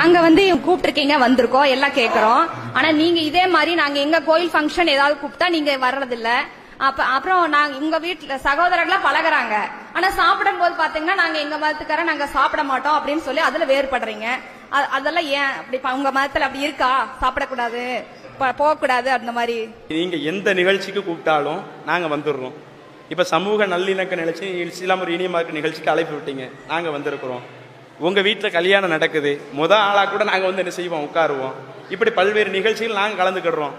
நாங்க வந்து கூப்பிட்டுருக்கீங்க வந்திருக்கோம் எல்லாம் கேக்குறோம். ஆனா நீங்க இதே மாதிரி நாங்க எங்க கோயில் ஃபங்க்ஷன் ஏதாவது கூப்பிட்டா நீங்க வர்றதில்ல. அப்ப அப்புறம் நாங்க உங்க வீட்டுல சகோதரர்களா பழகுறாங்க. ஆனா சாப்பிடும் போது பாத்தீங்கன்னா நாங்க எங்க மதத்துக்கார நாங்க சாப்பிட மாட்டோம் அப்படின்னு சொல்லி அதுல வேறுபடுறீங்க. அதெல்லாம் ஏன் அப்படி உங்க மதத்துல அப்படி இருக்கா? சாப்பிடக்கூடாது ப- போகக்கூடாது அந்த மாதிரி. நீங்க எந்த நிகழ்ச்சிக்கு கூப்பிட்டாலும் நாங்க வந்துடுறோம். இப்ப சமூக நல்லிணக்க நிகழ்ச்சி இஸ்லாம் ஒரு இனியமாக்கு நிகழ்ச்சிக்கு அழைப்பு விட்டீங்க. நாங்க வந்திருக்கிறோம். உங்கள் வீட்டில் கல்யாணம் நடக்குது. முதல் ஆளாக கூட நாங்கள் வந்து என்ன செய்வோம்? உட்காருவோம். இப்படி பல்வேறு நிகழ்ச்சிகள் நாங்கள் கலந்துக்கிடுறோம்.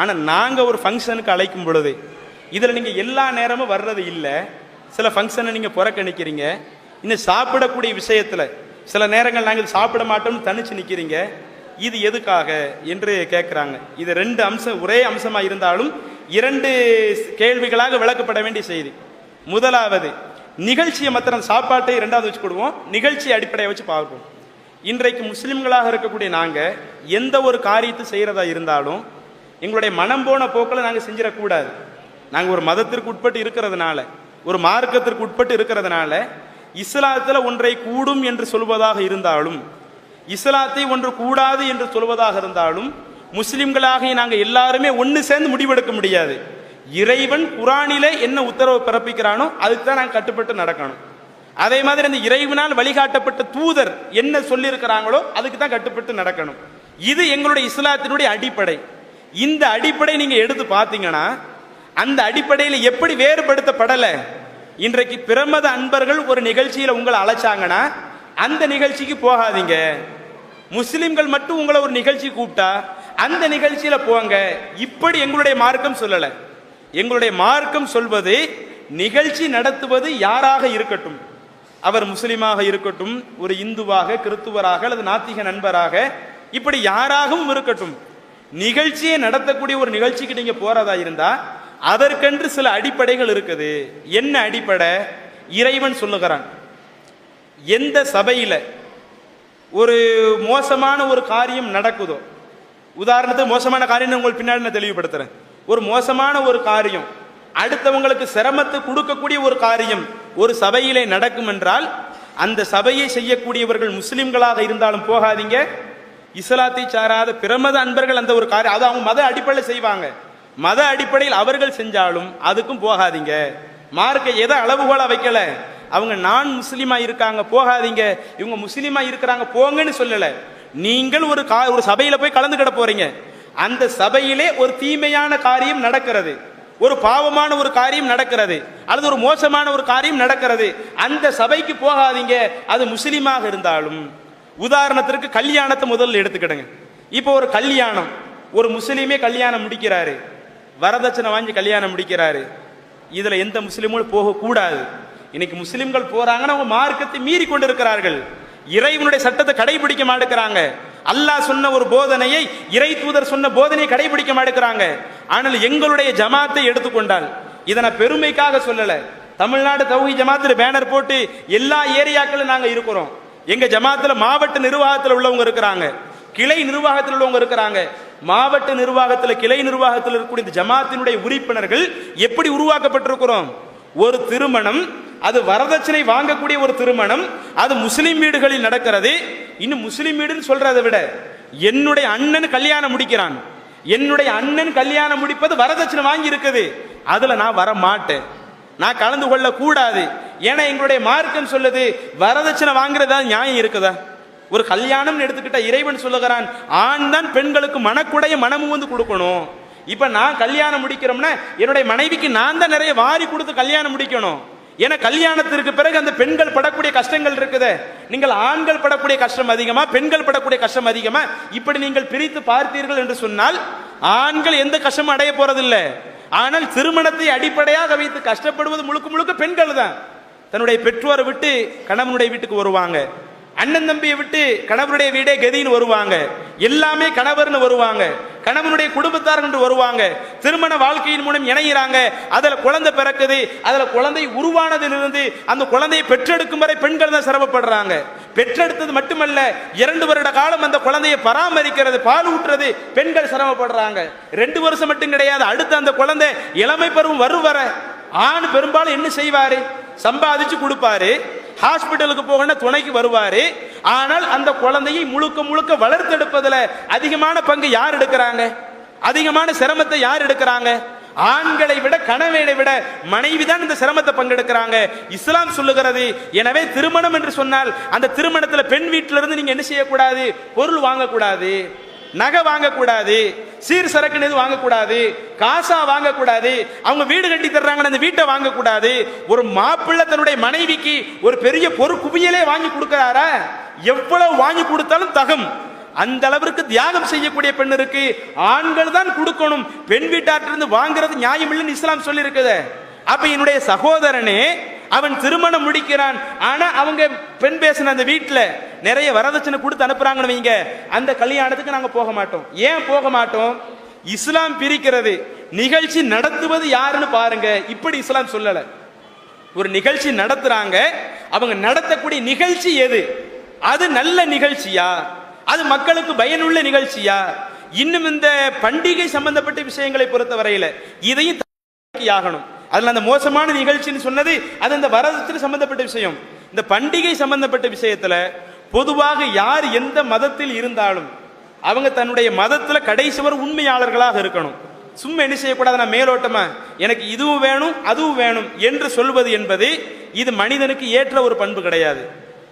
ஆனால் நாங்கள் ஒரு ஃபங்க்ஷனுக்கு அழைக்கும் பொழுது இதில் நீங்கள் எல்லா நேரமும் வர்றது இல்லை. சில ஃபங்க்ஷனை நீங்கள் புறக்கணிக்கிறீங்க. இன்னும் சாப்பிடக்கூடிய விஷயத்தில் சில நேரங்கள் நாங்கள் சாப்பிட மாட்டோம்னு தனிச்சு நிற்கிறீங்க இது எதுக்காக என்று கேட்குறாங்க இது ரெண்டு அம்சம் ஒரே அம்சமாக இருந்தாலும் இரண்டு கேள்விகளாக விளக்கப்பட வேண்டிய செய்தி. முதலாவது நிகழ்ச்சியை மாத்திரம் சாப்பாட்டை ரெண்டாவது வச்சு கொடுவோம் நிகழ்ச்சி அடிப்படையை வச்சு பார்ப்போம். இன்றைக்கு முஸ்லிம்களாக இருக்கக்கூடிய நாங்கள் எந்த ஒரு காரியத்தை செய்கிறதா இருந்தாலும் எங்களுடைய மனம் போன போக்கில் நாங்கள் செஞ்சிடக்கூடாது. நாங்கள் ஒரு மதத்திற்கு உட்பட்டு இருக்கிறதுனால ஒரு மார்க்கத்திற்கு உட்பட்டு இருக்கிறதுனால இஸ்லாத்தில் ஒன்றை கூடும் என்று சொல்வதாக இருந்தாலும் இஸ்லாத்தை ஒன்று கூடாது என்று சொல்வதாக இருந்தாலும் முஸ்லிம்களாகிய நாங்கள் எல்லாருமே ஒன்று சேர்ந்து முடிவெடுக்க முடியாது. இறைவன் குரானிலே என்ன உத்தரவு பிறப்பிக்கிறானோ அதுக்கு தான் நாங்கள் கட்டுப்பட்டு நடக்கணும். அதே மாதிரி அந்த இறைவனால் வழிகாட்டப்பட்ட தூதர் என்ன சொல்லியிருக்கிறாங்களோ அதுக்கு தான் கட்டுப்பட்டு நடக்கணும். இது எங்களுடைய இஸ்லாத்தினுடைய அடிப்படை. இந்த அடிப்படை நீங்கள் எடுத்து பார்த்தீங்கன்னா அந்த அடிப்படையில் எப்படி வேறுபடுத்தப்படலை? இன்றைக்கு பிரமத அன்பர்கள் ஒரு நிகழ்ச்சியில் உங்களை அழைச்சாங்கன்னா அந்த நிகழ்ச்சிக்கு போகாதீங்க. முஸ்லிம்கள் மட்டும் உங்களை ஒரு நிகழ்ச்சி கூப்பிட்டா அந்த நிகழ்ச்சியில் போங்க. இப்படி எங்களுடைய மார்க்கம் சொல்லலை. எங்களுடைய மார்க்கம் சொல்வது நிகழ்ச்சி நடத்துவது யாராக இருக்கட்டும். அவர் முஸ்லீமாக இருக்கட்டும் ஒரு இந்துவாக கிறித்துவராக அல்லது நாத்திக நண்பராக இப்படி யாராகவும் இருக்கட்டும். நிகழ்ச்சியை நடத்தக்கூடிய ஒரு நிகழ்ச்சிக்கு நீங்க போறதா இருந்தா அதற்கென்று சில அடிப்படைகள் இருக்குது. என்ன அடிப்படை? இறைவன் சொல்லுகிறான். எந்த சபையில் ஒரு மோசமான ஒரு காரியம் நடக்குதோ உதாரணத்துக்கு மோசமான காரியம் உங்களுக்கு பின்னாடி நான் தெளிவுபடுத்துறேன். ஒரு மோசமான ஒரு காரியம். அடுத்தவங்களுக்கு சிரமத்தை கொடுக்கக்கூடிய ஒரு காரியம் ஒரு சபையிலே நடக்கும் என்றால் அந்த சபையை செய்யக்கூடியவர்கள் முஸ்லிம்களாக இருந்தாலும் போகாதீங்க. இஸ்லாத்தை சாராத பிரமத அன்பர்கள் அந்த ஒரு காரியம் அது அவங்க மத அடிப்படையில் செய்வாங்க. மத அடிப்படையில் அவர்கள் செஞ்சாலும் அதுக்கும் போகாதீங்க. மார்க்க எதை அளவுகோலா வைக்கல? அவங்க நான் முஸ்லீமா இருக்காங்க போகாதீங்க. இவங்க முஸ்லீமா இருக்கிறாங்க போங்கன்னு சொல்லல. நீங்கள் ஒரு கா ஒரு சபையில போய் கலந்துக்கிட போறீங்க. அந்த சபையிலே ஒரு தீமையான காரியம் நடக்கிறது. ஒரு பாவமான ஒரு காரியம் நடக்கிறது. அல்லது ஒரு மோசமான ஒரு காரியம் நடக்கிறது. அந்த சபைக்கு போகாதீங்க. அது முஸ்லீமாக இருந்தாலும். உதாரணத்திற்கு கல்யாணத்தை முதல்ல எடுத்துக்கிடுங்க. இப்போ ஒரு கல்யாணம். ஒரு முஸ்லீமே கல்யாணம் முடிக்கிறாரு. வரதட்சணை வாங்கி கல்யாணம் முடிக்கிறாரு. இதில் எந்த முஸ்லீமும் போகக்கூடாது. இன்னைக்கு முஸ்லீம்கள் போறாங்கன்னா அவங்க மார்க்கத்தை மீறி கொண்டிருக்கிறார்கள் இறைவனுடைய சட்டத்தை கடைபிடிக்க மாட்டேங்கிறாங்க. அல்லாஹ் சொன்ன ஒரு போதனையை இறை தூதர் சொன்ன போதனையை கடைபிடிக்க மாட்டேங்கிறாங்க. ஆனால் எங்களுடைய ஜமாத்தை எடுத்துக்கொண்டால் இதை நான் பெருமைக்காக சொல்லல. தமிழ்நாடு தௌஹி ஜமாத்தில் பேனர் போட்டு எல்லா ஏரியாக்களும் நாங்கள் இருக்கிறோம். எங்க ஜமாத்தில் மாவட்ட நிர்வாகத்தில் உள்ளவங்க இருக்கிறாங்க. கிளை நிர்வாகத்தில் உள்ளவங்க இருக்கிறாங்க. மாவட்ட நிர்வாகத்தில் கிளை நிர்வாகத்தில் இருக்கக்கூடிய இந்த ஜமாத்தினுடைய உறுப்பினர்கள் எப்படி உருவாக்கப்பட்டிருக்கிறோம்? ஒரு திருமணம் அது வரதட்சணை வாங்கக்கூடிய ஒரு திருமணம் அது முஸ்லீம் வீடுகளில் நடக்கிறது. இன்னும் முஸ்லீம் வீடுன்னு சொல்றதை விட என்னுடைய அண்ணன் கல்யாணம் முடிக்கிறான். என்னுடைய அண்ணன் கல்யாணம் முடிப்பது வரதட்சணை வாங்கி இருக்குது அதுல நான் வர மாட்டேன் நான் கலந்து கொள்ள கூடாது ஏன்னா எங்களுடைய மார்க்கம் சொல்லுது வரதட்சணை வாங்குறதா நியாயம் இருக்குதா? ஒரு கல்யாணம் எடுத்துக்கிட்ட இறைவன் சொல்லுகிறான் ஆண் தான் பெண்களுக்கு மனக்குடைய மனமும் வந்து கொடுக்கணும். இப்ப நான் கல்யாணம் முடிக்கிறோம்னா என்னுடைய மனைவிக்கு நான் தான் நிறைய வாரி கொடுத்து கல்யாணம் முடிக்கணும். ஏன்னா கல்யாணத்திற்கு பிறகு அந்த பெண்கள் படக்கூடிய கஷ்டங்கள் இருக்குது. நீங்கள் ஆண்கள் படக்கூடிய கஷ்டம் அதிகமா பெண்கள் படக்கூடிய கஷ்டம் அதிகமா? இப்படி நீங்கள் பிரித்து பார்த்தீர்கள் என்று சொன்னால் ஆண்கள் எந்த கஷ்டமும் அடைய போறதில்லை. ஆனால் திருமணத்தை அடிப்படையாக வைத்து கஷ்டப்படுவது முழுக்க முழுக்க பெண்கள் தான். தன்னுடைய பெற்றோரை விட்டு கணவனுடைய வீட்டுக்கு வருவாங்க. அண்ணன் தம்பியை விட்டு கணவருடைய வீடே கதின்னு வருவாங்க. எல்லாமே கணவர்னு வருவாங்க. கணவனுடைய குடும்பத்தார் என்று வருவாங்க. திருமண வாழ்க்கையின் மூலம் இணைகிறாங்க அதில் குழந்தை பிறக்குது. அதில் குழந்தை உருவானதிலிருந்து அந்த குழந்தையை பெற்றெடுக்கும் வரை பெண்கள் தான் சிரமப்படுறாங்க. பெற்றெடுத்தது மட்டுமல்ல இரண்டு வருட காலம் அந்த குழந்தையை பராமரிக்கிறது பால் ஊட்டுறது பெண்கள் சிரமப்படுறாங்க. ரெண்டு வருஷம் மட்டும் கிடையாது. அடுத்து அந்த குழந்தை இளமை பருவம் வரும் வர ஆண் பெரும்பாலும் என்ன செய்வாரு? சம்பாதிச்சு கொடுப்பாரு. ஹாஸ்பிட்டலுக்கு போகணும் துணைக்கு வருவாரு. ஆனால் அந்த குழந்தையை முழுக்க முழுக்க வளர்த்தெடுப்பதில் அதிகமான பங்கு யார் எடுக்கிறாங்க? அதிகமான சிரமத்தை யார் எடுக்கிறாங்க? ஆண்களை விட கணவனை விட மனைவி தான் இந்த சிரமத்தை பங்கெடுக்கிறாங்க. இஸ்லாம் சொல்லுகிறது எனவே திருமணம் என்று சொன்னால் அந்த திருமணத்தில் பெண் வீட்டிலிருந்து நீங்கள் நீங்க என்ன செய்யக்கூடாது? பொருள் வாங்கக்கூடாது. நகை வாங்கக்கூடாது. சீர் சரக்குன்னு எதுவும் வாங்கக்கூடாது காசா வாங்கக்கூடாது அவங்க வீடு கட்டி தர்றாங்கன்னு அந்த வீட்டை வாங்கக்கூடாது. ஒரு மாப்பிள்ளை தன்னுடைய மனைவிக்கு ஒரு பெரிய பொறு குவியலே வாங்கி கொடுக்கிறாரா? எவ்வளவு வாங்கி கொடுத்தாலும் தகும். அந்த அளவிற்கு தியாகம் செய்யக்கூடிய பெண்ணிற்கு ஆண்கள் தான் கொடுக்கணும். பெண் வீட்டாற்றிலிருந்து வாங்குறது நியாயம் இல்லைன்னு இஸ்லாம் சொல்லி இருக்குது அப்ப என்னுடைய சகோதரனே அவன் திருமணம் முடிக்கிறான். ஆனா அவங்க பெண் பேசின அந்த வீட்டில் நிறைய வரதட்சணை கொடுத்து அனுப்புறாங்கன்னு வைங்க. அந்த கல்யாணத்துக்கு நாங்க போக மாட்டோம். ஏன் போக மாட்டோம்? இஸ்லாம் பிரிக்கிறது. நிகழ்ச்சி நடத்துவது யாருன்னு பாருங்க. இப்படி இஸ்லாம் சொல்லல. ஒரு நிகழ்ச்சி நடத்துறாங்க. அவங்க நடத்தக்கூடிய நிகழ்ச்சி எது? அது நல்ல நிகழ்ச்சியா? அது மக்களுக்கு பயனுள்ள நிகழ்ச்சியா? இன்னும் இந்த பண்டிகை சம்பந்தப்பட்ட விஷயங்களை பொறுத்த வரையில இதையும் ஆகணும். அதில் அந்த மோசமான நிகழ்ச்சின்னு சொன்னது அது அந்த வரதட்சணை சம்பந்தப்பட்ட விஷயம். இந்த பண்டிகை சம்பந்தப்பட்ட விஷயத்தில் பொதுவாக யார் எந்த மதத்தில் இருந்தாலும் அவங்க தன்னுடைய மதத்தில் கடைசி வரை உண்மையாளர்களாக இருக்கணும். சும்மா என்ன செய்யக்கூடாது நான் மேலோட்டமா? எனக்கு இதுவும் வேணும் அதுவும் வேணும் என்று சொல்வது என்பது இது மனிதனுக்கு ஏற்ற ஒரு பண்பு கிடையாது.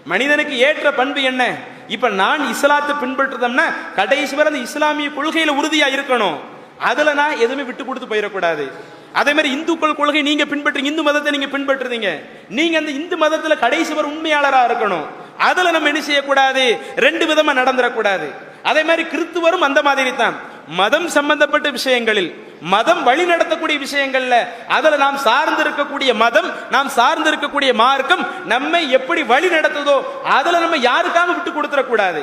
மனிதனுக்கு ஏற்ற பண்பு என்ன? இப்ப நான் இஸ்லாத்தை பின்பற்றுதம்னா கடைசி வரை அந்த இஸ்லாமிய கொள்கையில உறுதியா இருக்கணும். அதுல நான் எதுவுமே விட்டு கொடுத்து போயிடக்கூடாது. அதே மாதிரி இந்துக்கள் கொள்கை நீங்க பின்பற்றி இந்து மதத்தை நீங்க பின்பற்றுறீங்க. நீங்க அந்த இந்து மதத்துல கடைசி வரை உண்மையாளரா இருக்கணும். அதுல நம்ம என்ன செய்யக்கூடாது? ரெண்டு விதமா நடந்துடக்கூடாது அதே மாதிரி கிறிஸ்துவரும் அந்த மாதிரி தான் மதம் சம்பந்தப்பட்ட விஷயங்களில் மதம் வழி நடத்தக்கூடிய விஷயங்கள்ல அதுல நாம் சார்ந்து இருக்கக்கூடிய மதம் நாம் சார்ந்து இருக்கக்கூடிய மார்க்கம் நம்மை எப்படி வழி நடத்துதோ அதுல நம்ம யாருக்காக விட்டு கொடுத்துடக்கூடாது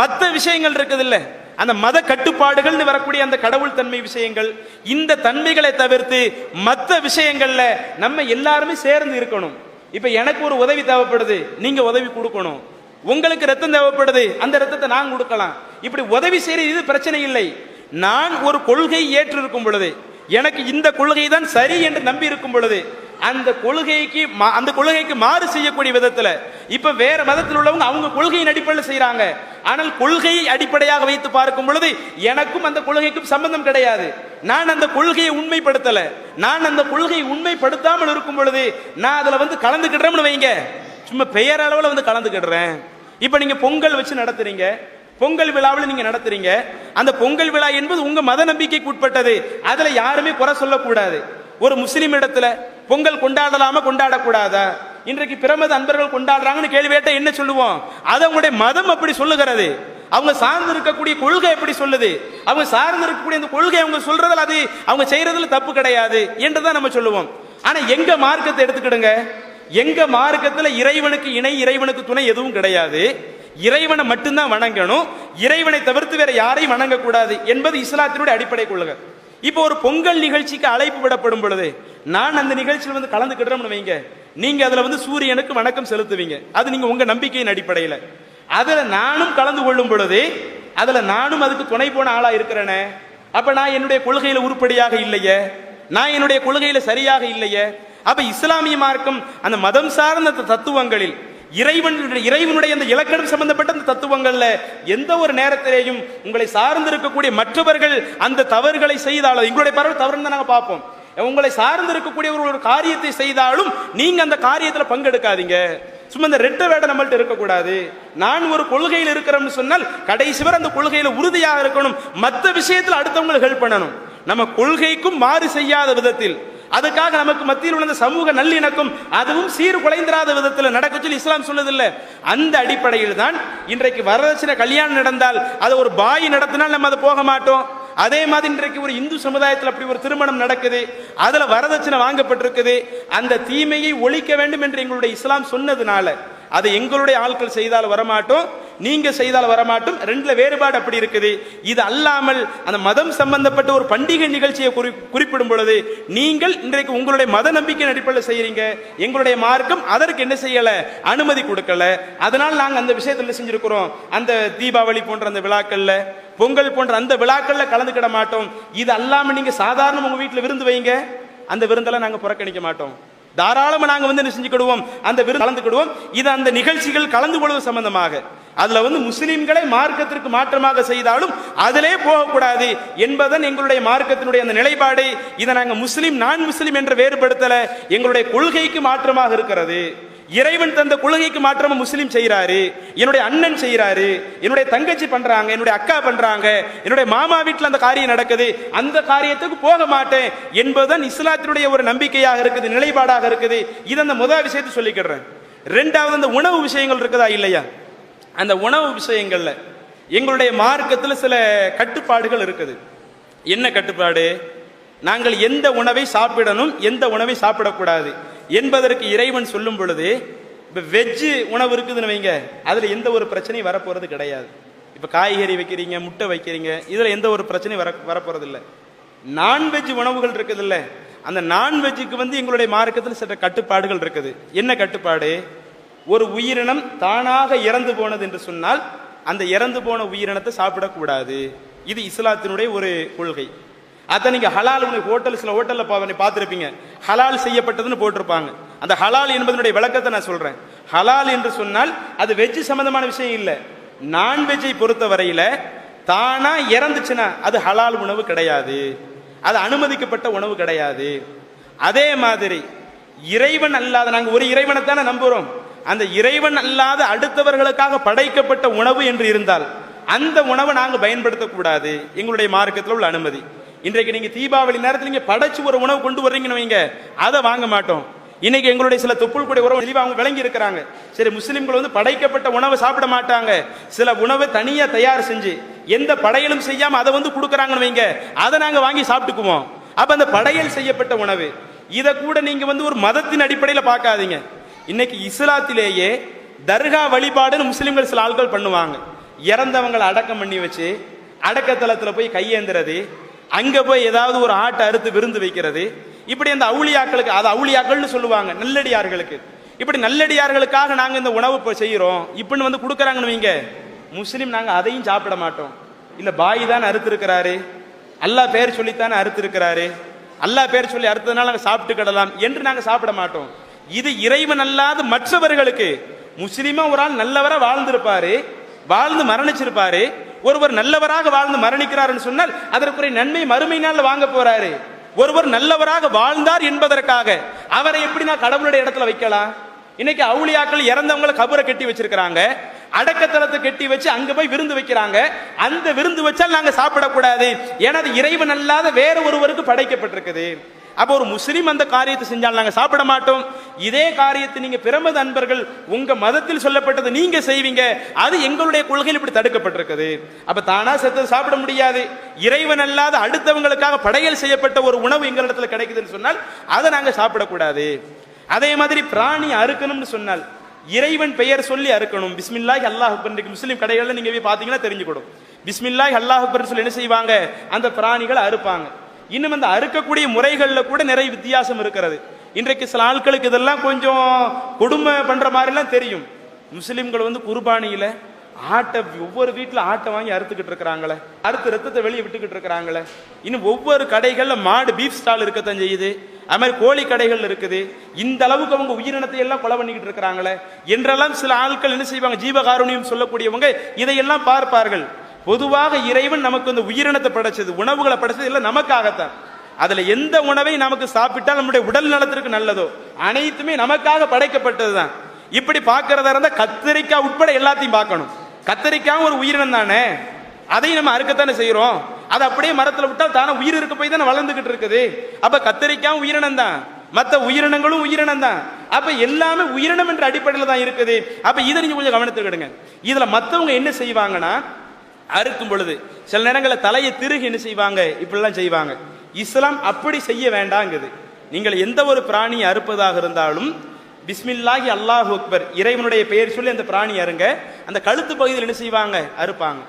மற்ற விஷயங்கள் இருக்குது இல்லை அந்த மத கட்டுப்பாடுகள்னு வரக்கூடிய அந்த கடவுள் தன்மை விஷயங்கள் இந்த தன்மைகளை தவிர்த்து மற்ற விஷயங்கள்ல நம்ம எல்லாருமே சேர்ந்து இருக்கணும். இப்ப எனக்கு ஒரு உதவி தேவைப்படுது நீங்க உதவி கொடுக்கணும். உங்களுக்கு ரத்தம் தேவைப்படுது அந்த ரத்தத்தை நான் கொடுக்கலாம். இப்படி உதவி செய்யறது இது பிரச்சனை இல்லை. நான் ஒரு கொள்கை ஏற்று இருக்கும் பொழுது எனக்கு இந்த கொள்கை தான் சரி என்று நம்பி இருக்கும் பொழுது அந்த கொள்கைக்கு மா- அந்த கொள்கைக்கு மாறு செய்யக்கூடிய விதத்துல இப்ப வேற மதத்தில் உள்ளவங்க அவங்க கொள்கையின் அடிப்படையில் செய்யறாங்க ஆனால் கொள்கையை அடிப்படையாக வைத்து பார்க்கும் பொழுது எனக்கும் அந்த கொள்கைக்கும் சம்பந்தம் கிடையாது. நான் அந்த கொள்கையை உண்மைப்படுத்தல. நான் அந்த கொள்கையை உண்மைப்படுத்தாமல் இருக்கும் பொழுது நான் அதுல வந்து கலந்துக்கிடுறேன்னு வைங்க. சும்மா பெயர் அளவில் வந்து கலந்துக்கிடுறேன். இப்ப நீங்க பொங்கல் வச்சு நடத்துறீங்க. பொங்கல் விழாவில் நீங்க நடத்துறீங்க. அந்த பொங்கல் விழா என்பது உங்க மத நம்பிக்கைக்கு உட்பட்டது. அதுல யாருமே குறை சொல்லக்கூடாது. ஒரு முஸ்லிம் இடத்துல பொங்கல் கொண்டாடலாமா கொண்டாடக்கூடாதா? இன்றைக்கு பிரமத அன்பர்கள் கொண்டாடுறாங்கன்னு கேள்வி கேட்டால் என்ன சொல்லுவோம்? அது அவங்களுடைய மதம் அப்படி சொல்லுகிறது. அவங்க சார்ந்து இருக்கக்கூடிய கொள்கை எப்படி சொல்லுது? அவங்க சார்ந்து இருக்கக்கூடிய அந்த கொள்கை அவங்க சொல்றதுல அது அவங்க செய்யறதுல தப்பு கிடையாது என்றுதான் நம்ம சொல்லுவோம். ஆனா எங்க மார்க்கத்தை எடுத்துக்கிடுங்க. எங்க மார்க்கத்துல இறைவனுக்கு இணை இறைவனுக்கு துணை எதுவும் கிடையாது. இறைவனை மட்டும்தான் வணங்கணும். இறைவனை தவிர்த்து வேற யாரையும் வணங்கக்கூடாது என்பது இஸ்லாத்தினுடைய அடிப்படை கொள்கை. இப்போ ஒரு பொங்கல் நிகழ்ச்சிக்கு அழைப்பு விடப்படும் பொழுது நான் அந்த நிகழ்ச்சியில் வந்து கலந்துக்கிடுறோம்னு வைங்க. நீங்க அதுல வந்து சூரியனுக்கு வணக்கம் செலுத்துவீங்க. அது நீங்க உங்க நம்பிக்கையின் அடிப்படையில். அதுல நானும் கலந்து கொள்ளும் பொழுது அதுல நானும் அதுக்கு துணை போன ஆளா இருக்கிறேனே. அப்ப நான் என்னுடைய கொள்கையில உருப்படியாக இல்லையே? நான் என்னுடைய கொள்கையில சரியாக இல்லையே? அப்ப இஸ்லாமிய மார்க்கம் அந்த மதம் சார்ந்த தத்துவங்களில் இறைவன் இறைவனுடைய அந்த இலக்கணம் சம்பந்தப்பட்ட அந்த தத்துவங்கள்ல எந்த ஒரு நேரத்திலேயும் உங்களை சார்ந்து இருக்கக்கூடிய மற்றவர்கள் அந்த தவறுகளை செய்தாலும் எங்களுடைய பரவல் தவறுன்னு தான் பார்ப்போம். உங்களை சார்ந்து இருக்கக்கூடிய ஒரு காரியத்தை செய்தாலும் நீங்க அந்த காரியத்துல பங்கெடுக்காதீங்க. சும்மா இந்த ரெட்ட வேடை நம்மள்ட்ட இருக்கக்கூடாது. நான் ஒரு கொள்கையில் இருக்கிறோம்னு சொன்னால் கடைசி வரை அந்த கொள்கையில உறுதியாக இருக்கணும். மற்ற விஷயத்தில் அடுத்தவங்களுக்கு ஹெல்ப் பண்ணணும். நம்ம கொள்கைக்கும் மாறு செய்யாத விதத்தில் அதுக்காக நமக்கு மத்தியில் உள்ள இந்த சமூக நல்லிணக்கம் அதுவும் சீர்குலைந்திராத விதத்தில் நடக்க சொல்லி இஸ்லாம் சொல்லுதில்ல அந்த அடிப்படையில் தான் இன்றைக்கு வரதட்சணை கல்யாணம் நடந்தால் அது ஒரு பாய் நடத்தினால் நம்ம அதை போக மாட்டோம். அதே மாதிரி இன்றைக்கு ஒரு இந்து சமுதாயத்தில் அப்படி ஒரு திருமணம் நடக்குது. அதில் வரதட்சணை வாங்கப்பட்டிருக்குது. அந்த தீமையை ஒழிக்க வேண்டும் என்று எங்களுடைய இஸ்லாம் சொன்னதுனால அதை எங்களுடைய ஆட்கள் செய்தால் வரமாட்டோம். நீங்க செய்தால் வரமாட்டோம். ரெண்டுல வேறுபாடு அப்படி இருக்குது. இது அல்லாமல் அந்த மதம் சம்பந்தப்பட்ட ஒரு பண்டிகை நிகழ்ச்சியை குறி குறிப்பிடும் பொழுது நீங்கள் இன்றைக்கு உங்களுடைய மத நம்பிக்கை அடிப்படையில் செய்யறீங்க. எங்களுடைய மார்க்கம் அதற்கு என்ன செய்யல? அனுமதி கொடுக்கல. அதனால் நாங்கள் அந்த விஷயத்தில் செஞ்சிருக்கிறோம்? அந்த தீபாவளி போன்ற அந்த விழாக்கள்ல பொங்கல் போன்ற அந்த விழாக்கள்ல கலந்துக்கிட மாட்டோம். இது அல்லாமல் நீங்க சாதாரண உங்க வீட்டில் விருந்து வைங்க. அந்த விருந்தெல்லாம் நாங்கள் புறக்கணிக்க மாட்டோம். தாராளமாக நாங்கள் வந்து என்ன செஞ்சுக்கிடுவோம்? அந்த விருது கலந்துக்கிடுவோம். இது அந்த நிகழ்ச்சிகள் கலந்து கொள்வது சம்பந்தமாக. அதில் வந்து முஸ்லீம்களை மார்க்கத்திற்கு மாற்றமாக செய்தாலும் அதிலே போகக்கூடாது என்பதன் எங்களுடைய மார்க்கத்தினுடைய அந்த நிலைப்பாடு. இதை நாங்கள் முஸ்லீம் நான் முஸ்லீம் என்ற வேறுபடுத்தலை. எங்களுடைய கொள்கைக்கு மாற்றமாக இருக்கிறது. இறைவன் தந்த கொள்கைக்கு மாற்றமா முஸ்லீம் செய்கிறாரு என்னுடைய அண்ணன் செய்கிறாரு என்னுடைய தங்கச்சி பண்றாங்க என்னுடைய அக்கா பண்றாங்க என்னுடைய மாமா வீட்டில் அந்த காரியம் நடக்குது அந்த காரியத்துக்கு போக மாட்டேன் என்பதுதான் இஸ்லாத்தினுடைய ஒரு நம்பிக்கையாக இருக்குது நிலைப்பாடாக இருக்குது. இது அந்த முதல் விஷயத்தை சொல்லிக்கிடுறேன். ரெண்டாவது அந்த உணவு விஷயங்கள் இருக்குதா இல்லையா? அந்த உணவு விஷயங்கள்ல எங்களுடைய மார்க்கத்தில் சில கட்டுப்பாடுகள் இருக்குது. என்ன கட்டுப்பாடு? நாங்கள் எந்த உணவை சாப்பிடணும் எந்த உணவை சாப்பிடக்கூடாது? என்பதற்கு இறைவன் சொல்லும் பொழுது இப்போ வெஜ்ஜு உணவு இருக்குதுன்னு வைங்க அதில் எந்த ஒரு பிரச்சனையும் வரப்போகிறது கிடையாது. இப்போ காய்கறி வைக்கிறீங்க முட்டை வைக்கிறீங்க இதில் எந்த ஒரு பிரச்சனையும் வர வரப்போகிறது இல்லை நான்வெஜ் உணவுகள் இருக்குதுல்ல அந்த நான்வெஜ்ஜுக்கு வந்து எங்களுடைய மார்க்கத்தில் சில கட்டுப்பாடுகள் இருக்குது. என்ன கட்டுப்பாடு? ஒரு உயிரினம் தானாக இறந்து போனது என்று சொன்னால் அந்த இறந்து போன உயிரினத்தை சாப்பிடக்கூடாது. இது இஸ்லாத்தினுடைய ஒரு கொள்கை. அதை நீங்கள் ஹலால் உணவு ஹோட்டல் சில ஹோட்டலில் பா- பார்த்துருப்பீங்க. ஹலால் செய்யப்பட்டதுன்னு போட்டிருப்பாங்க. அந்த ஹலால் என்பதனுடைய விளக்கத்தை நான் சொல்கிறேன் ஹலால் என்று சொன்னால் அது வெஜ் சம்பந்தமான விஷயம் இல்லை. நான்வெஜ்ஜை பொறுத்த வரையில் தானாக இறந்துச்சுன்னா அது ஹலால் உணவு கிடையாது. அது அனுமதிக்கப்பட்ட உணவு கிடையாது. அதே மாதிரி இறைவன் அல்லாத நாங்கள் ஒரு இறைவனை தானே நம்புகிறோம் அந்த இறைவன் அல்லாத அடுத்தவர்களுக்காக படைக்கப்பட்ட உணவு என்று இருந்தால் அந்த உணவை நாங்கள் பயன்படுத்தக்கூடாது. எங்களுடைய மார்க்கத்தில் உள்ள அனுமதி. இன்றைக்கு நீங்க தீபாவளி நேரத்தில் நீங்கள் படைச்சு ஒரு உணவு கொண்டு வர்றீங்கன்னு வைங்க. அதை வாங்க மாட்டோம். இன்னைக்கு எங்களுடைய சில தொப்புள் கூடிய உறவு தெளிவாக அவங்க விளங்கி இருக்கிறாங்க. சரி முஸ்லிம்கள் வந்து படைக்கப்பட்ட உணவை சாப்பிட மாட்டாங்க. சில உணவை தனியாக தயார் செஞ்சு எந்த படையலும் செய்யாம அதை வந்து கொடுக்குறாங்கன்னு வைங்க. அதை நாங்கள் வாங்கி சாப்பிட்டுக்குவோம். அப்ப அந்த படையல் செய்யப்பட்ட உணவு இதை கூட நீங்க வந்து ஒரு மதத்தின் அடிப்படையில் பார்க்காதீங்க. இன்னைக்கு இஸ்லாத்திலேயே தர்கா வழிபாடுன்னு முஸ்லிம்கள் சில ஆட்கள் பண்ணுவாங்க. இறந்தவங்களை அடக்கம் பண்ணி வச்சு அடக்கத்தலத்தில் போய் கையேந்துறது அங்கே போய் ஏதாவது ஒரு ஆட்டை அறுத்து விருந்து வைக்கிறது. இப்படி அந்த அவுளியாக்களுக்கு அது அவுளியாக்கள்னு சொல்லுவாங்க நல்லடியார்களுக்கு. இப்படி நல்லடியார்களுக்காக நாங்கள் இந்த உணவு இப்போ செய்கிறோம் இப்படின்னு வந்து கொடுக்குறாங்கன்னு வைங்க. முஸ்லீம் நாங்கள் அதையும் சாப்பிட மாட்டோம். இல்லை பாய் தான் அறுத்துருக்கிறாரு. அல்லாஹ் பேர் சொல்லித்தானே அறுத்துருக்கிறாரு. அல்லாஹ் பேர் சொல்லி அறுத்ததுனால நாங்கள் சாப்பிட்டு கிடலாம் என்று நாங்கள் சாப்பிட மாட்டோம். இது இறைவன் அல்லாத மற்றவர்களுக்கு. முஸ்லீமாக ஒரு ஆள் நல்லவராக வாழ்ந்திருப்பாரு. வாழ்ந்து மரணிச்சிருப்பாரு. ஒருவர் நல்லவராக வாழ்ந்து மரணிக்கிறார்னு சொன்னால் அதற்குரிய நன்மை மறுமை நாளில் வாங்க போறாரு. ஒருவர் நல்லவராக வாழ்ந்தார் என்பதற்காக அவரை எப்படி நான் கடவுளுடைய இடத்துல வைக்கலாம்? இன்னைக்கு அவுளியாக்கள் இறந்தவங்களை கபரை கட்டி வச்சிருக்கிறாங்க. அடக்கத்தலத்தை கட்டி வச்சு அங்க போய் விருந்து வைக்கிறாங்க. அந்த விருந்து வச்சால் நாங்க சாப்பிடக்கூடாது. ஏன்னா அது இறைவன் அல்லாத வேற ஒருவருக்கு படைக்கப்பட்டிருக்குது. அப்போ ஒரு முஸ்லீம் அந்த காரியத்தை செஞ்சால் நாங்க சாப்பிட மாட்டோம். இதே காரியத்தை நீங்க பிரமத அன்பர்கள் உங்க மதத்தில் சொல்லப்பட்டது நீங்க செய்வீங்க. அது எங்களுடைய கொள்கையில் இப்படி தடுக்கப்பட்டிருக்குது. அப்ப தானா செத்தது சாப்பிட முடியாது. இறைவன் அல்லாத அடுத்தவங்களுக்காக படையல் செய்யப்பட்ட ஒரு உணவு எங்களிடத்துல கிடைக்குதுன்னு சொன்னால் அதை நாங்க சாப்பிடக்கூடாது. அதே மாதிரி பிராணி அறுக்கணும்னு சொன்னால் இறைவன் பெயர் சொல்லி அறுக்கணும். பிஸ்மில்லாஹ் அல்லாஹ் இன்றைக்கு முஸ்லீம் கடைகள்ல நீங்க போய் பாத்தீங்கன்னா தெரிஞ்சுக்கூடும். பிஸ்மில்லாஹ் அல்லாஹ் சொல்லி என்ன செய்வாங்க? அந்த பிராணிகளை அறுப்பாங்க. இன்னும் அந்த அறுக்கக்கூடிய முறைகளில் கூட நிறைய வித்தியாசம் இருக்கிறது. இன்றைக்கு சில ஆட்களுக்கு இதெல்லாம் கொஞ்சம் கொடுமை பண்ணுற மாதிரிலாம் தெரியும். முஸ்லீம்கள் வந்து குர்பானியில் ஆட்டை ஒவ்வொரு வீட்டில் ஆட்டை வாங்கி அறுத்துக்கிட்டு இருக்கிறாங்களே. அறுத்து ரத்தத்தை வெளியே விட்டுக்கிட்டு இருக்கிறாங்களே. இன்னும் ஒவ்வொரு கடைகளில் மாடு பீஃப் ஸ்டால் இருக்கத்தான் செய்யுது. அது மாதிரி கோழி கடைகள் இருக்குது. இந்த அளவுக்கு அவங்க உயிரினத்தை எல்லாம் கொலை பண்ணிக்கிட்டு இருக்கிறாங்களே. என்றெல்லாம் சில ஆட்கள் என்ன செய்வாங்க? ஜீவகாருண்யம் சொல்லக்கூடியவங்க இதையெல்லாம் பார்ப்பார்கள். பொதுவாக இறைவன் நமக்கு இந்த உயிரினத்தை படைச்சது உணவுகளை படைச்சது இல்லை நமக்காகத்தான். அதுல எந்த உணவை நமக்கு சாப்பிட்டால் நம்முடைய உடல் நலத்திற்கு நல்லதோ அனைத்துமே நமக்காக படைக்கப்பட்டதுதான். இப்படி பார்க்கறதா இருந்தா கத்திரிக்காய் உட்பட எல்லாத்தையும் பார்க்கணும். கத்திரிக்காய் ஒரு உயிரினம் தானே? அதையும் நம்ம அறுக்கத்தானே செய்யறோம்? அது அப்படியே மரத்துல விட்டால் தானே உயிர் இருக்க போய் தானே வளர்ந்துகிட்டு இருக்குது? அப்ப கத்திரிக்காய் உயிரினம் தான். மற்ற உயிரினங்களும் உயிரினம் தான். அப்ப எல்லாமே உயிரினம் என்ற அடிப்படையில் தான் இருக்குது. அப்ப இதை நீங்க கொஞ்சம் கவனத்துக்கிடுங்க இதுல மற்றவங்க என்ன செய்வாங்கன்னா அறுக்கும் பொழுது சில நேரங்களில் தலையை திருகி என்ன செய்வாங்க? இப்படிலாம் செய்வாங்க. இஸ்லாம் அப்படி செய்ய வேண்டாங்குது. நீங்கள் எந்த ஒரு பிராணியை அறுப்பதாக இருந்தாலும் பிஸ்மில்லாஹி அல்லாஹ் அக்பர் இறைவனுடைய பெயர் சொல்லி அந்த பிராணி அருங்க அந்த கழுத்து பகுதியில் என்ன செய்வாங்க? அறுப்பாங்க.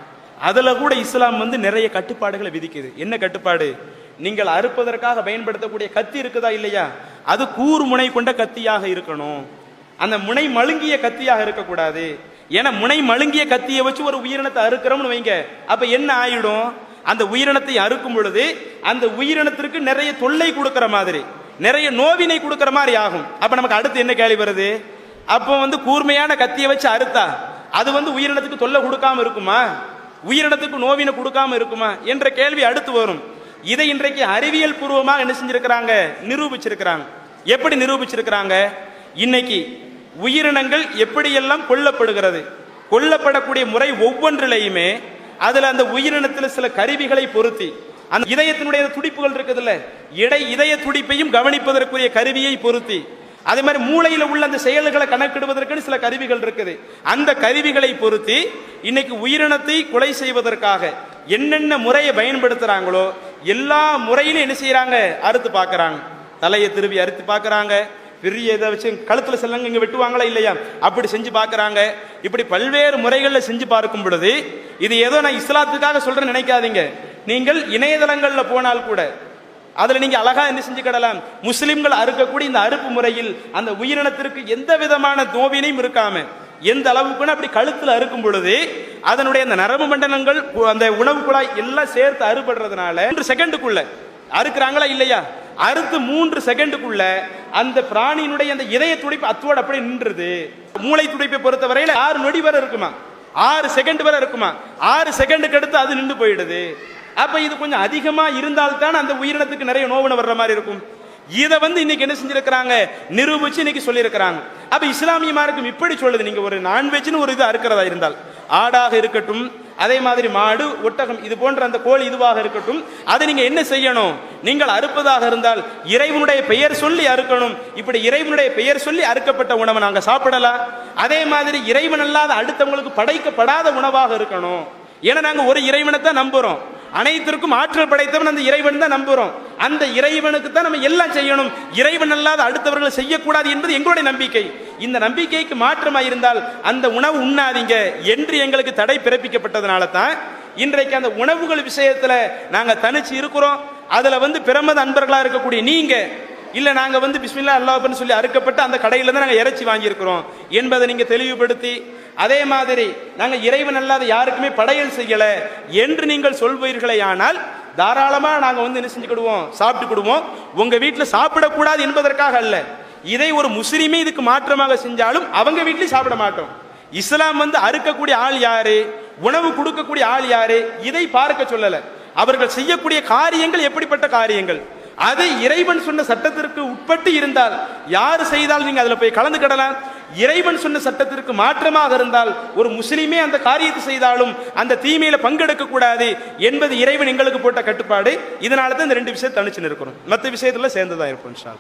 அதில் கூட இஸ்லாம் வந்து நிறைய கட்டுப்பாடுகளை விதிக்குது. என்ன கட்டுப்பாடு? நீங்கள் அறுப்பதற்காக பயன்படுத்தக்கூடிய கத்தி இருக்குதா இல்லையா? அது கூர் முனை கொண்ட கத்தியாக இருக்கணும். அந்த முனை மழுங்கிய கத்தியாக இருக்கக்கூடாது. ஏன்னா முனை மழுங்கிய கத்தியை வச்சு ஒரு உயிரினத்தை அறுக்கிறோம்னு வைங்க. அப்ப என்ன ஆயிடும்? அந்த உயிரினத்தை அறுக்கும் பொழுது அந்த உயிரினத்திற்கு நிறைய தொல்லை கொடுக்கிற மாதிரி நிறைய நோவினை கொடுக்கிற மாதிரி ஆகும். அப்ப நமக்கு அடுத்து என்ன கேள்வி வருது? அப்போ வந்து கூர்மையான கத்தியை வச்சு அறுத்தா அது வந்து உயிரினத்துக்கு தொல்லை கொடுக்காம இருக்குமா? உயிரினத்துக்கு நோவினை கொடுக்காம இருக்குமா? என்ற கேள்வி அடுத்து வரும். இதை இன்றைக்கு அறிவியல் பூர்வமாக என்ன செஞ்சிருக்கிறாங்க? நிரூபிச்சிருக்கிறாங்க. எப்படி நிரூபிச்சிருக்கிறாங்க? இன்னைக்கு உயிரினங்கள் எப்படியெல்லாம் கொல்லப்படுகிறது? கொல்லப்படக்கூடிய முறை ஒவ்வொன்றிலையுமே அதில் அந்த உயிரினத்தில் சில கருவிகளை பொருத்தி அந்த இதயத்தினுடைய துடிப்புகள் இருக்குதுல்ல இடை இதய துடிப்பையும் கவனிப்பதற்குரிய கருவியை பொருத்தி அதே மாதிரி மூளையில் உள்ள அந்த செயல்களை கணக்கிடுவதற்குன்னு சில கருவிகள் இருக்குது. அந்த கருவிகளை பொருத்தி இன்னைக்கு உயிரினத்தை கொலை செய்வதற்காக என்னென்ன முறையை பயன்படுத்துறாங்களோ எல்லா முறையிலும் என்ன செய்யறாங்க? அறுத்து பார்க்கறாங்க. தலையை திருவி அறுத்து பார்க்குறாங்க. பெரிய இதை வச்சு கழுத்தில் செல்லங்க இங்கே வெட்டுவாங்களா இல்லையா? அப்படி செஞ்சு பார்க்குறாங்க. இப்படி பல்வேறு முறைகளில் செஞ்சு பார்க்கும் பொழுது இது ஏதோ நான் இஸ்லாத்துக்காக சொல்கிறேன்னு நினைக்காதீங்க. நீங்கள் இணையதளங்களில் போனால் கூட அதில் நீங்கள் அழகாக என்ன செஞ்சுக்கிடலாம் முஸ்லீம்கள் அறுக்கக்கூடிய இந்த அறுப்பு முறையில் அந்த உயிரினத்திற்கு எந்த விதமான நோவினையும் இருக்காம எந்த அளவுக்குன்னு அப்படி கழுத்தில் அறுக்கும் பொழுது அதனுடைய அந்த நரம்பு மண்டலங்கள் அந்த உணவு குழாய் எல்லாம் சேர்த்து அறுபடுறதுனால மூன்று செகண்டுக்குள்ள அறுக்கிறாங்களா இல்லையா? அறுத்து மூன்று செகண்டுக்குள்ள அந்த பிராணியினுடைய அந்த இதய துடிப்பு அத்தோடு அப்படியே நின்றுது. மூளை துடிப்பை பொறுத்தவரையில ஆறு நொடி வரை இருக்குமா? ஆறு செகண்ட் வரை இருக்குமா? ஆறு செகண்டுக்கு அடுத்து அது நின்று போயிடுது. அப்ப இது கொஞ்சம் அதிகமா இருந்தால்தான் அந்த உயிரினத்துக்கு நிறைய நோவன வர்ற மாதிரி இருக்கும். இதை வந்து இன்னைக்கு என்ன செஞ்சிருக்கிறாங்க? நிரூபிச்சு இன்னைக்கு சொல்லியிருக்கிறாங்க. அப்ப இஸ்லாமிய மார்க்கம் இப்படி சொல்லுது. நீங்க ஒரு நான்வெஜ்னு ஒரு இது அறுக்கிறதா இருந்தால். ஆடாக இருக்கட்டும் அதே மாதிரி மாடு ஒட்டகம் இது போன்ற அந்த கோழி இதுவாக இருக்கட்டும் அதை நீங்கள் என்ன செய்யணும்? நீங்கள் அறுப்பதாக இருந்தால் இறைவனுடைய பெயர் சொல்லி அறுக்கணும். இப்படி இறைவனுடைய பெயர் சொல்லி அறுக்கப்பட்ட உணவை நாங்கள் சாப்பிடலாம் அதே மாதிரி இறைவன் அல்லாத அடுத்தவங்களுக்கு படைக்கப்படாத உணவாக இருக்கணும். ஏன்னா நாங்கள் ஒரு இறைவனை தான் நம்புகிறோம் அனைத்திற்கும் ஆற்றல் படைத்தவன் அந்த இறைவன் தான் நம்புகிறோம் அந்த இறைவனுக்கு தான் நம்ம எல்லாம் செய்யணும். இறைவன் அல்லாத அடுத்தவர்கள் செய்யக்கூடாது என்பது எங்களுடைய நம்பிக்கை. இந்த நம்பிக்கைக்கு மாற்றமாக இருந்தால் அந்த உணவு உண்ணாதீங்க என்று எங்களுக்கு தடை பிறப்பிக்கப்பட்டதுனால தான் இன்றைக்கு அந்த உணவுகள் விஷயத்தில் நாங்கள் தனிச்சு இருக்கிறோம். அதில் வந்து பிரமத அன்பர்களாக இருக்கக்கூடிய நீங்கள் இல்லை நாங்கள் வந்து பிஸ்மில்லா அல்லாஹ்னு சொல்லி அறுக்கப்பட்டு அந்த கடையில் தான் நாங்கள் இறைச்சி வாங்கியிருக்கிறோம் என்பதை நீங்கள் தெளிவுபடுத்தி அதே மாதிரி நாங்கள் இறைவன் அல்லாத யாருக்குமே படையல் செய்யலை என்று நீங்கள் சொல்வீர்களே ஆனால் தாராளமாக நாங்கள் வந்து என்ன செஞ்சுக்கிடுவோம்? சாப்பிட்டுக்கிடுவோம். உங்கள் வீட்டில் சாப்பிடக்கூடாது என்பதற்காக அல்ல. இதை ஒரு முஸ்லீமே இதுக்கு மாற்றமாக செஞ்சாலும் அவங்க வீட்லேயும் சாப்பிட மாட்டோம். இஸ்லாம் வந்து அறுக்கக்கூடிய ஆள் யாரு? உணவு கொடுக்கக்கூடிய ஆள் யாரு? இதை பார்க்க சொல்லலை. அவர்கள் செய்யக்கூடிய காரியங்கள் எப்படிப்பட்ட காரியங்கள்? அது இறைவன் சொன்ன சட்டத்திற்கு உட்பட்டு இருந்தால் யார் செய்தால் நீங்க அதுல போய் கலந்துக்கிடலாம் இறைவன் சொன்ன சட்டத்திற்கு மாற்றமாக இருந்தால் ஒரு முஸ்லீமே அந்த காரியத்தை செய்தாலும் அந்த தீமையில பங்கெடுக்க கூடாது என்பது இறைவன் எங்களுக்கு போட்ட கட்டுப்பாடு. இதனால தான் இந்த ரெண்டு விஷயத்தை தனிச்சு நிற்கிறோம் மற்ற விஷயத்துல சேர்ந்துதான் இருப்போம்